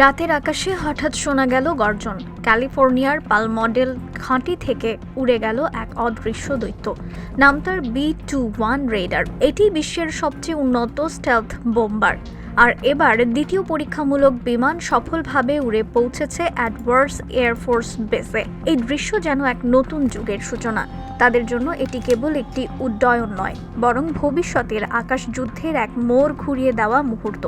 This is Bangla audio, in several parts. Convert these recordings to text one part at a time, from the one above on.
রাতের আকাশে হঠাৎ শোনা গেল গর্জন। ক্যালিফোর্নিয়ার পাল মডেল খাঁটি থেকে উড়ে গেল এক অদৃশ্য দৈত্য। নাম তার বি টু ওয়ান রেডার এটি বিশ্বের সবচেয়ে উন্নত স্টেলথ বোম্বার আর এবার দ্বিতীয় পরীক্ষামূলক বিমান সফলভাবে উড়ে পৌঁছেছে অ্যাডভার্স এয়ারফোর্স বেসে। এই দৃশ্য যেন এক নতুন যুগের সূচনা। তাদের জন্য এটি কেবল একটি উড্ডয়ন নয়, বরং ভবিষ্যতের আকাশ যুদ্ধের এক মোড় ঘুরিয়ে দেওয়া মুহূর্ত।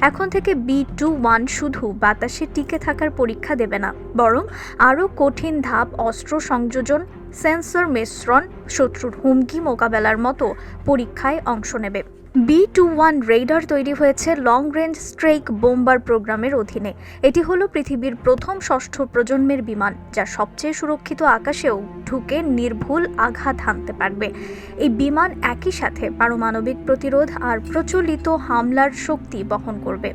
এখন থেকে বি টু ওয়ান শুধু বাতাসে টিকে থাকার পরীক্ষা দেবে না, বরং আরও কঠিন ধাপ, অস্ত্র সংযোজন, সেন্সর মিশ্রণ, শত্রুর হুমকি মোকাবেলার মতো পরীক্ষায় অংশ নেবে। বি টু ওয়ান রেডার তৈরি হয়েছে লং রেঞ্জ স্ট্রেক বোম্বার প্রোগ্রামের অধীনে। এটি হলো পৃথিবীর প্রথম ষষ্ঠ প্রজন্মের বিমান, যা সবচেয়ে সুরক্ষিত আকাশেও ঢুকে নির্ভুল আঘাত হানতে পারবে। এই বিমান একই সাথে পারমাণবিক প্রতিরোধ আর প্রচলিত হামলার শক্তি বহন করবে।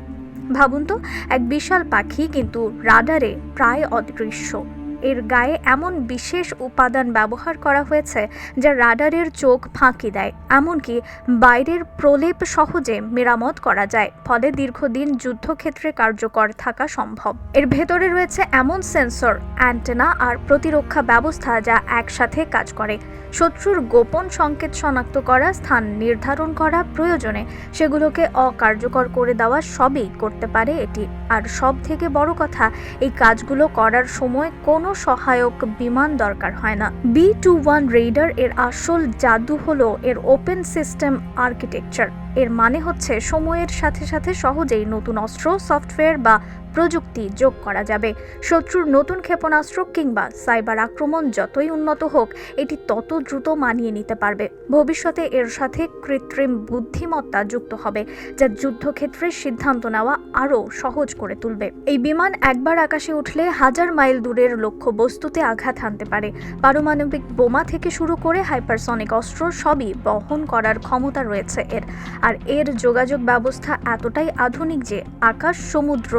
ভাবুন তো, এক বিশাল পাখি কিন্তু রাডারে প্রায় অদৃশ্য। এর গায়ে এমন বিশেষ উপাদান ব্যবহার করা হয়েছে যা রাডারের চোখ ফাঁকি দেয়, এমনকি বাইরের প্রলেপ সহজে মেরামত করা যায়, ফলে দীর্ঘদিন যুদ্ধক্ষেত্রে কার্যকর থাকা সম্ভব। এর ভেতরে রয়েছে এমন সেন্সর, অ্যান্টেনা আর প্রতিরক্ষা ব্যবস্থা যা একসাথে কাজ করে। শত্রুর গোপন সংকেত শনাক্ত করা, স্থান নির্ধারণ করা, প্রয়োজনে সেগুলোকে অকার্যকর করে দেওয়া সবই করতে পারে এটি। আর সব থেকে বড় কথা, এই কাজগুলো করার সময় কোনো সহায়ক বিমান দরকার হয় না। বি টু ওয়ান রেডার এর আসল জাদু হলো এর ওপেন সিস্টেম আর্কিটেকচার। এর মানে হচ্ছে সময়ের সাথে সাথে সহজেই নতুন অস্ত্র, সফটওয়্যার বা প্রযুক্তি যোগ করা যাবে। শত্রুর নতুন ক্ষেপণাস্ত্র কিংবা সাইবার আক্রমণ যতই উন্নত হোক, এটি তত দ্রুত মানিয়ে নিতে পারবে। ভবিষ্যতে এর সাথে কৃত্রিম বুদ্ধিমত্তা যুক্ত হবে, যা যুদ্ধক্ষেত্রে সিদ্ধান্ত নেওয়া আরও সহজ করে তুলবে। এই বিমান একবার আকাশে উঠলে হাজার মাইল দূরের লক্ষ্য বস্তুতে আঘাত হানতে পারে। পারমাণবিক বোমা থেকে শুরু করে হাইপারসনিক অস্ত্র সবই বহন করার ক্ষমতা রয়েছে এর। আর এর যোগাযোগ ব্যবস্থা এতটাই আধুনিক যে আকাশ সমুদ্র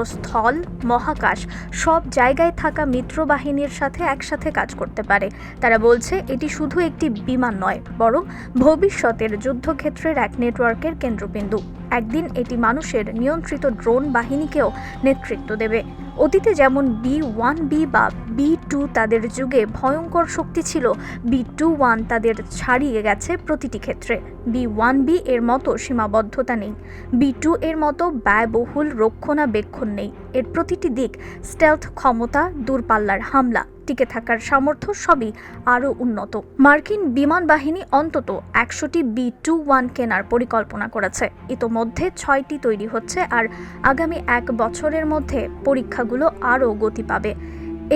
স্থল মহাকাশ, সব জায়গায় থাকা মিত্র বাহিনীর সাথে একসাথে কাজ করতে পারে। তারা বলছে, এটি শুধু একটি বিমান নয়, বরং ভবিষ্যতের যুদ্ধক্ষেত্রের এক নেটওয়ার্কের কেন্দ্রবিন্দু। একদিন এটি মানুষের নিয়ন্ত্রিত ড্রোন বাহিনীকেও নেতৃত্ব দেবে। অতীতে যেমন বি ওয়ান, বি বা বি টু তাদের যুগে ভয়ঙ্কর শক্তি ছিল, বি টু ওয়ান তাদের ছাড়িয়ে গেছে প্রতিটি ক্ষেত্রে। বি ওয়ান, বি এর মতো সীমাবদ্ধতা নেই। বি টু এর মতো ব্যয়বহুল রক্ষণাবেক্ষণ নেই। এর প্রতিটি দিক স্টেলথ ক্ষমতা, দূরপাল্লার হামলা টিকে থাকার সামর্থ্য সবই আরও উন্নত। মার্কিন বিমান বাহিনী অন্তত একশোটি বি টু ওয়ান কেনার পরিকল্পনা করেছে। ইতোমধ্যে ছয়টি তৈরি হচ্ছে আর আগামী এক বছরের মধ্যে পরীক্ষাগুলো আরও গতি পাবে।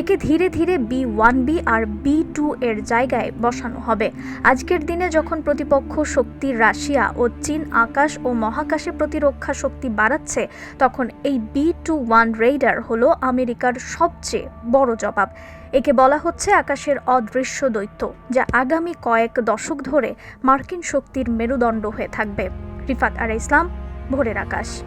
একে ধীরে ধীরে বি ওয়ান বি আর বি টু এর জায়গায় বসানো হবে। আজকের দিনে যখন প্রতিপক্ষ শক্তি রাশিয়া ও চীন আকাশ ও মহাকাশে প্রতিরক্ষা শক্তি বাড়াচ্ছে, তখন এই বি টু ওয়ান রেইডার হলো আমেরিকার সবচেয়ে বড় জবাব। একে বলা হচ্ছে আকাশের অদৃশ্য দৈত্য, যা আগামী কয়েক দশক ধরে মার্কিন শক্তির মেরুদণ্ড হয়ে থাকবে। রিফাত আর ইসলাম, ভোরের আকাশ।